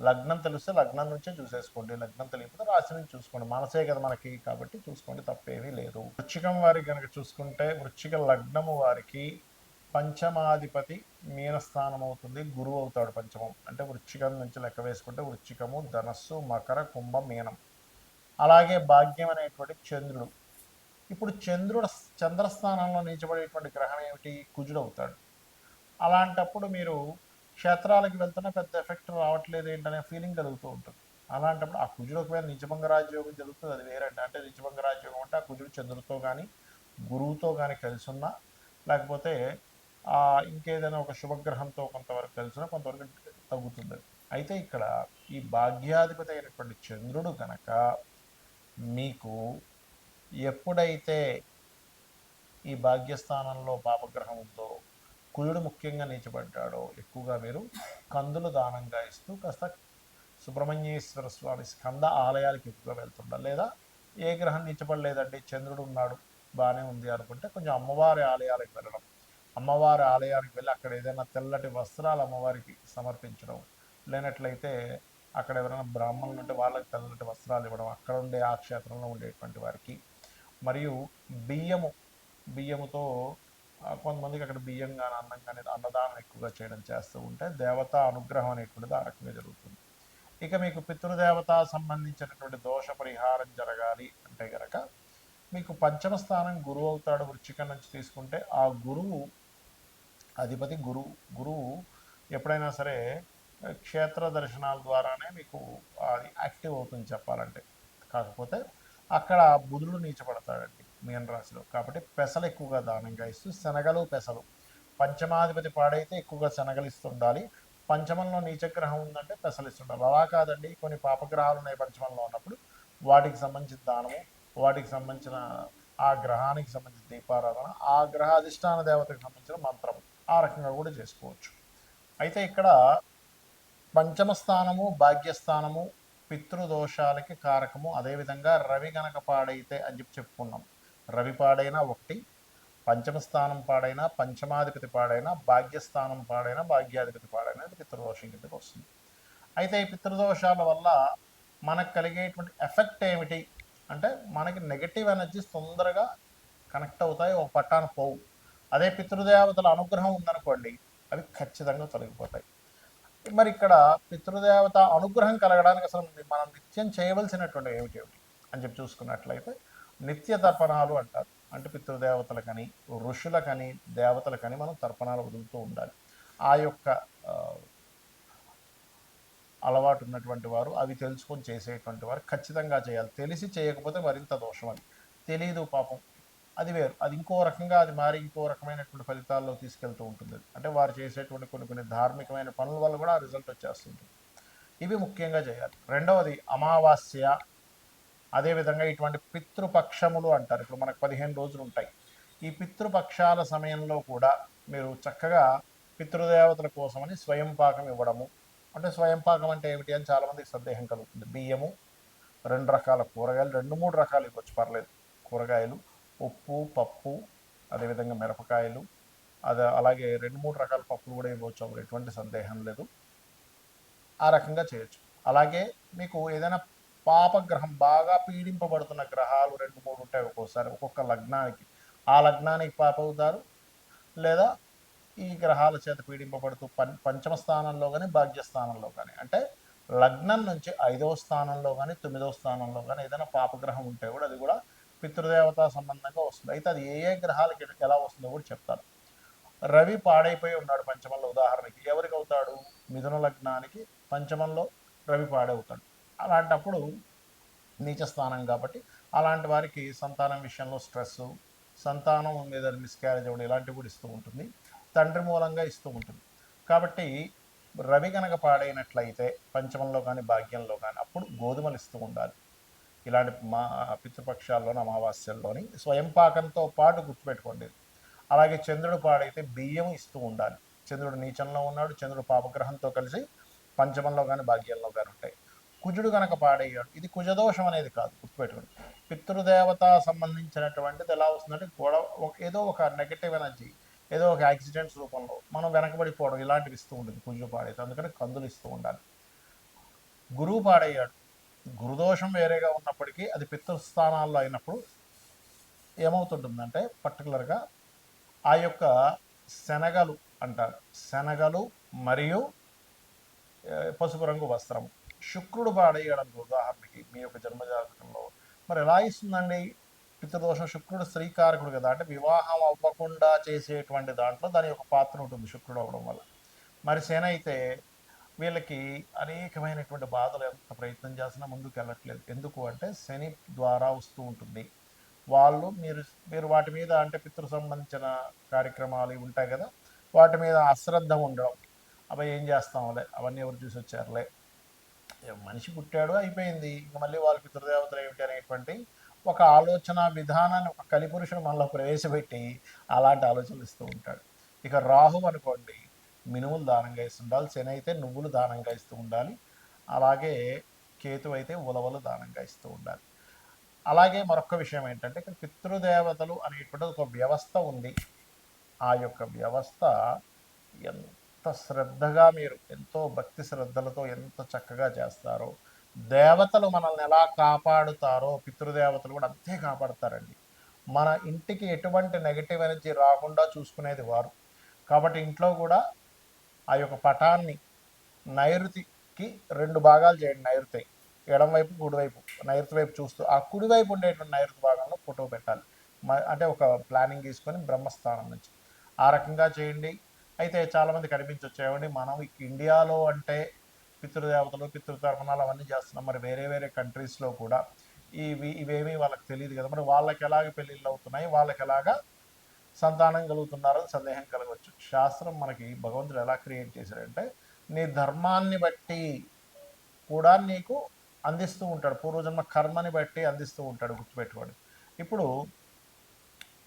లగ్నం తెలిస్తే లగ్నం నుంచే చూసేసుకోండి లగ్నం తెలియకపోతే రాశి నుంచి చూసుకోండి. మనసే కదా మనకి కాబట్టి చూసుకోండి తప్పేమీ లేదు. వృచ్చికం వారికి కనుక చూసుకుంటే వృచ్చిక లగ్నము వారికి పంచమాధిపతి మీనస్థానం అవుతుంది గురువు అవుతాడు పంచమం. అంటే వృచ్చికం నుంచి లెక్క వేసుకుంటే వృచ్చికము ధనస్సు మకర కుంభ మీనం. అలాగే భాగ్యం అనేటువంటి చంద్రుడు. ఇప్పుడు చంద్రుడు చంద్రస్థానంలో నిలిచబడేటువంటి గ్రహం ఏమిటి? కుజుడు అవుతాడు. అలాంటప్పుడు మీరు క్షేత్రాలకు వెళ్తున్నా పెద్ద ఎఫెక్ట్ రావట్లేదు ఏంటనే ఫీలింగ్ కలుగుతూ ఉంటుంది. అలాంటప్పుడు ఆ కుజుడు ఒకవేళ నిజభంగ రాజయోగం జరుగుతుంది అది వేరండి. అంటే నిజభంగ రాజయోగం అంటే ఆ కుజుడు చంద్రుడితో కానీ గురువుతో కానీ కలిసి ఉన్నా లేకపోతే ఆ ఇంకేదైనా ఒక శుభగ్రహంతో కొంతవరకు కలిసినా కొంతవరకు తగ్గుతుంది. అయితే ఇక్కడ ఈ భాగ్యాధిపతి అయినటువంటి చంద్రుడు కనుక మీకు ఎప్పుడైతే ఈ భాగ్యస్థానంలో పాపగ్రహం ఉందో కుజుడు ముఖ్యంగా నీచబడ్డాడో ఎక్కువగా మీరు కందులు దానంగా ఇస్తూ కాస్త సుబ్రహ్మణ్యేశ్వర స్వామి స్కంద ఆలయాలకు ఎక్కువగా వెళ్తుండాలి లేదా ఏ గ్రహం నీచబడలేదండి చంద్రుడు ఉన్నాడు బాగానే ఉంది అనుకుంటే కొంచెం అమ్మవారి ఆలయాలకు వెళ్ళడం. అమ్మవారి ఆలయానికి వెళ్ళి అక్కడ ఏదైనా తెల్లటి వస్త్రాలు అమ్మవారికి సమర్పించడం. లేనట్లయితే అక్కడ ఎవరైనా బ్రాహ్మణులు ఉంటే వాళ్ళకి తెల్లటి వస్త్రాలు ఇవ్వడం. అక్కడ ఉండే ఆ క్షేత్రంలో ఉండేటువంటి వారికి. మరియు బియ్యము బియ్యముతో కొంతమందికి అక్కడ బియ్యం కానీ అన్నం కానీ అన్నదానం ఎక్కువగా చేయడం చేస్తూ ఉంటే దేవత అనుగ్రహం అనేటువంటిది ఆ రకంగా జరుగుతుంది. ఇక మీకు పితృదేవత సంబంధించినటువంటి దోష పరిహారం జరగాలి అంటే గనక మీకు పంచమ స్థానం గురువు అవుతాడు వృచ్చిక నుంచి తీసుకుంటే ఆ గురువు అధిపతి గురువు గురువు ఎప్పుడైనా సరే క్షేత్ర దర్శనాల ద్వారానే మీకు అది యాక్టివ్ అవుతుంది చెప్పాలంటే. కాకపోతే అక్కడ బుధుడు నీచపడతాడండి. మీన కాబట్టి పెసలు ఎక్కువగా దానంగా ఇస్తూ శనగలు పెసలు. పంచమాధిపతి పాడైతే ఎక్కువగా శనగలు ఇస్తుండాలి పంచమంలో నీచగ్రహం ఉందంటే పెసలు ఇస్తుండాలి అలా కాదండి. కొన్ని పాపగ్రహాలు ఉన్నాయి పంచమంలో ఉన్నప్పుడు. వాటికి సంబంధించిన దానము వాటికి సంబంధించిన ఆ గ్రహానికి సంబంధించిన దీపారాధన ఆ గ్రహ అధిష్టాన దేవతకు సంబంధించిన మంత్రం ఆ రకంగా కూడా చేసుకోవచ్చు. అయితే ఇక్కడ పంచమ స్థానము భాగ్యస్థానము పితృదోషాలకి కారకము. అదేవిధంగా రవి గనక పాడైతే అని చెప్పి చెప్పుకున్నాం. రవి పాడైనా ఒకటి పంచమ స్థానం పాడైనా పంచమాధిపతి పాడైనా భాగ్యస్థానం పాడైనా భాగ్యాధిపతి పాడైనా ఇది పితృదోషం కిందకి వస్తుంది. అయితే ఈ పితృదోషాల వల్ల మనకు కలిగేటువంటి ఎఫెక్ట్ ఏమిటి? అంటే మనకి నెగటివ్ ఎనర్జీస్ తొందరగా కనెక్ట్ అవుతాయి ఒక పట్టాన పోవు. అదే పితృదేవతల అనుగ్రహం ఉందనుకోండి అవి ఖచ్చితంగా తొలగిపోతాయి. మరి ఇక్కడ పితృదేవత అనుగ్రహం కలగడానికి అసలు మనం నిత్యం చేయవలసినటువంటి ఏమిటి ఏమిటి? అని చెప్పి చూసుకున్నట్లయితే నిత్య తర్పణాలు అంటారు. అంటే పితృదేవతలకని ఋషులకని దేవతలకని మనం తర్పణాలు వదులుతూ ఉండాలి. ఆ యొక్క అలవాటు ఉన్నటువంటి వారు అవి తెలుసుకొని చేసేటువంటి వారు ఖచ్చితంగా చేయాలి. తెలిసి చేయకపోతే మరింత దోషం అది. తెలియదు పాపం. అది వేరు. అది ఇంకో రకంగా అది మారి ఇంకో రకమైనటువంటి ఫలితాల్లో తీసుకెళ్తూ ఉంటుంది అంటే వారు చేసేటువంటి కొన్ని కొన్ని ధార్మికమైన పనుల వల్ల కూడా ఆ రిజల్ట్ వచ్చేస్తుంటుంది. ఇవి ముఖ్యంగా చేయాలి. రెండవది అమావాస్య అదేవిధంగా ఇటువంటి పితృపక్షములు అంటారు. ఇప్పుడు మనకు పదిహేను రోజులు ఉంటాయి. ఈ పితృపక్షాల సమయంలో కూడా మీరు చక్కగా పితృదేవతల కోసమని స్వయం పాకం ఇవ్వడము. అంటే స్వయం పాకం అంటే ఏమిటి అని చాలామందికి సందేహం కలుగుతుంది. బియ్యము రెండు రకాల కూరగాయలు రెండు మూడు రకాలు ఇవ్వచ్చు పర్లేదు. కూరగాయలు ఉప్పు పప్పు అదేవిధంగా మిరపకాయలు అది అలాగే రెండు మూడు రకాల పప్పులు కూడా ఇవ్వచ్చు అప్పుడు ఎటువంటి సందేహం లేదు. ఆ రకంగా చేయొచ్చు. అలాగే మీకు ఏదైనా పాపగ్రహం బాగా పీడింపబడుతున్న గ్రహాలు రెండు మూడు ఉంటాయి ఒక్కోసారి ఒక్కొక్క లగ్నానికి. ఆ లగ్నానికి పాప అవుతారు. లేదా ఈ గ్రహాల చేత పీడింపబడుతూ పం పంచమ స్థానంలో కానీ భాగ్యస్థానంలో కానీ అంటే లగ్నం నుంచి ఐదవ స్థానంలో కానీ తొమ్మిదవ స్థానంలో కానీ ఏదైనా పాపగ్రహం ఉంటే కూడా అది కూడా పితృదేవతా సంబంధంగా వస్తుంది. అయితే అది ఏ ఏ గ్రహాలకి ఎలా వస్తుందో కూడా చెప్తాను రవి పాడైపోయి ఉన్నాడు పంచమంలో. ఉదాహరణకి ఎవరికి అవుతాడు? మిథున లగ్నానికి పంచమంలో రవి పాడవుతాడు. అలాంటప్పుడు నీచ స్థానం కాబట్టి అలాంటి వారికి సంతానం విషయంలో స్ట్రెస్ సంతానం మీద మిస్క్యారేజ్ అవ్వడం ఇలాంటివి కూడా ఇస్తూ ఉంటుంది. తండ్రి మూలంగా ఇస్తూ ఉంటుంది. కాబట్టి రవి కనుక పాడైనట్లయితే పంచమంలో కానీ భాగ్యంలో కానీ అప్పుడు గోధుమలు ఇస్తూ ఉండాలి. ఇలాంటి మా పితృపక్షాల్లోని అమావాస్యల్లోని స్వయం పాకంతో పాటు గుర్తుపెట్టుకోండి. అలాగే చంద్రుడు పాడైతే బియ్యం ఇస్తూ ఉండాలి. చంద్రుడు నీచంలో ఉన్నాడు చంద్రుడు పాపగ్రహంతో కలిసి పంచమంలో కానీ భాగ్యంలో కానీ ఉంటాయి. కుజుడు కనుక పాడయ్యాడు. ఇది కుజదోషం అనేది కాదు గుర్తుపెట్టుకోండి. పితృదేవత సంబంధించినటువంటిది ఎలా వస్తుందంటే గొడవ ఒక- ఏదో ఒక నెగటివ్ ఎనర్జీ ఏదో ఒక యాక్సిడెంట్స్ రూపంలో మనం వెనకబడిపోవడం ఇలాంటివి ఇస్తూ ఉంటుంది కుజుడు పాడైతే అందుకని కందులు ఇస్తూ ఉండాలి. గురువు పాడయ్యాడు. గురుదోషం వేరేగా ఉన్నప్పటికీ అది పితృస్థానాల్లో అయినప్పుడు ఏమవుతుంటుందంటే పర్టికులర్గా ఆ యొక్క శనగలు అంటారు. శనగలు మరియు పసుపు రంగు వస్త్రం శుక్రుడు పాడేయడానికి ఉదాహరణకి మీ యొక్క జన్మజాతకంలో. మరి ఎలా ఇస్తుందండి? పితృదోషం శుక్రుడు స్త్రీకారకుడు కదా అంటే వివాహం అవ్వకుండా చేసేటువంటి దాంట్లో దాని యొక్క పాత్ర ఉంటుంది శుక్రుడు అవ్వడం వల్ల. మరి సేన అయితే వీళ్ళకి అనేకమైనటువంటి బాధలు ఎంత ప్రయత్నం చేసినా ముందుకు వెళ్ళట్లేదు. ఎందుకు అంటే శని ద్వారా వస్తూ ఉంటుంది. వాళ్ళు మీరు మీరు వాటి మీద అంటే పితృ సంబంధించిన కార్యక్రమాలు ఉంటాయి కదా వాటి మీద అశ్రద్ధ ఉండడం. అవి ఏం చేస్తాంలే? అవన్నీ ఎవరు చూసి వచ్చారులే మనిషి పుట్టాడు అయిపోయింది. ఇంక మళ్ళీ వాళ్ళ పితృదేవతలు ఏమిటి అనేటువంటి ఒక ఆలోచన విధానాన్ని ఒక కలిపురుషుడు మనలో ప్రవేశపెట్టి అలాంటి ఆలోచనలు ఇస్తూ ఉంటాడు. ఇక రాహు అనుకోండి మినుములు దానంగా ఇస్తుండాలి శని అయితే నువ్వులు దానంగా ఇస్తూ ఉండాలి అలాగే కేతు అయితే ఉలవలు దానంగా ఇస్తూ ఉండాలి. అలాగే మరొక విషయం ఏంటంటే ఇక్కడ పితృదేవతలు అనేటువంటి ఒక వ్యవస్థ ఉంది. ఆ యొక్క వ్యవస్థ ఎంత ఎంత శ్రద్ధగా మీరు ఎంతో భక్తి శ్రద్ధలతో ఎంత చక్కగా చేస్తారో దేవతలు మనల్ని ఎలా కాపాడుతారో పితృదేవతలు కూడా అంతే కాపాడతారండి. మన ఇంటికి ఎటువంటి నెగటివ్ ఎనర్జీ రాకుండా చూసుకునేది వారు. కాబట్టి ఇంట్లో కూడా ఆ యొక్క పటాన్ని నైరుతికి రెండు భాగాలు చేయండి. నైరుతి ఎడంవైపు కుడివైపు నైరుతి వైపు చూస్తూ ఆ కుడివైపు ఉండేటువంటి నైరుతి భాగంలో ఫోటో పెట్టాలి. అంటే ఒక ప్లానింగ్ తీసుకొని బ్రహ్మస్థానం నుంచి. ఆ రకంగా చేయండి. అయితే చాలామంది ఏమండి మనం ఇండియాలో అంటే పితృదేవతలు పితృతర్పణాలు అవన్నీ చేస్తున్నాం. మరి వేరే వేరే కంట్రీస్లో కూడా ఇవి ఇవేమీ వాళ్ళకి తెలియదు కదా. మరి వాళ్ళకి ఎలాగ పెళ్ళిళ్ళు అవుతున్నాయి? వాళ్ళకి ఎలాగా సంతానం కలుగుతున్నారని అని సందేహం కలగవచ్చు. శాస్త్రం మనకి భగవంతుడు ఎలా క్రియేట్ చేశాడంటే నీ ధర్మాన్ని బట్టి కూడా నీకు అందిస్తూ ఉంటాడు. పూర్వజన్మ కర్మని బట్టి అందిస్తూ ఉంటాడు గుర్తుపెట్టుకోండి. ఇప్పుడు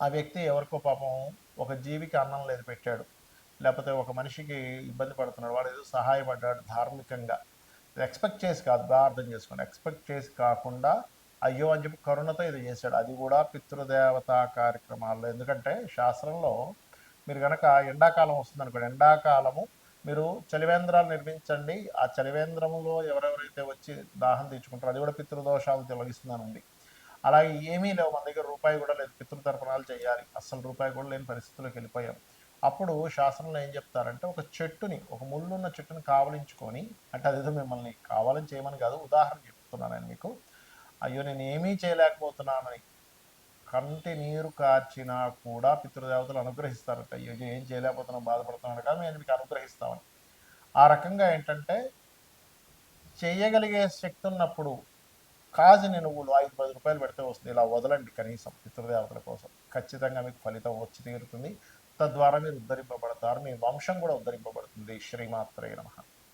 ఆ వ్యక్తి ఎవరికో పాపం ఒక జీవికి అన్నం లేదు పెట్టాడు. లేకపోతే ఒక మనిషికి ఇబ్బంది పడుతున్నాడు వాడు ఏదో సహాయపడ్డాడు ధార్మికంగా. ఎక్స్పెక్ట్ చేసి కాదు బాగా అర్థం చేసుకోండి. ఎక్స్పెక్ట్ చేసి కాకుండా అయ్యో అని చెప్పి కరుణతో ఇది చేశాడు. అది కూడా పితృదేవతా కార్యక్రమాల్లో. ఎందుకంటే శాస్త్రంలో మీరు కనుక ఎండాకాలం వస్తుంది అనుకోండి ఎండాకాలము మీరు చలివేంద్రాలు నిర్మించండి ఆ చలివేంద్రములో ఎవరెవరైతే వచ్చి దాహం తీర్చుకుంటారో అది కూడా పితృదోషాలు తొలగిస్తుందనండి అలాగే ఏమీ లేవు మన దగ్గర రూపాయి కూడా లేదు పితృతర్పణాలు చేయాలి. అస్సలు రూపాయి కూడా లేని పరిస్థితుల్లోకి వెళ్ళిపోయాం. అప్పుడు శాస్త్రంలో ఏం చెప్తారంటే ఒక చెట్టుని ఒక ముళ్ళున్న చెట్టుని కావలించుకొని అంటే అదేదో మిమ్మల్ని కావాలని చేయమని కాదు ఉదాహరణ చెప్తున్నాను నేను మీకు. అయ్యో నేను ఏమీ చేయలేకపోతున్నానని కంటి నీరు కార్చినా కూడా పితృదేవతలు అనుగ్రహిస్తారట. అయ్యో ఏం చేయలేకపోతున్నా బాధపడుతున్నాను కాదు నేను మీకు అనుగ్రహిస్తామని. ఆ రకంగా ఏంటంటే చేయగలిగే శక్తి ఉన్నప్పుడు కాజిని నువ్వులు ఐదు పది రూపాయలు పెడితే వస్తుంది. ఇలా వదలండి కనీసం పితృదేవతల కోసం. ఖచ్చితంగా మీకు ఫలితం వచ్చి తీరుతుంది. తద్వారా మీరు ఉద్ధరింపబడతారు. మీ వంశం కూడా ఉద్ధరింపబడుతుంది. శ్రీమాత్రే నమ.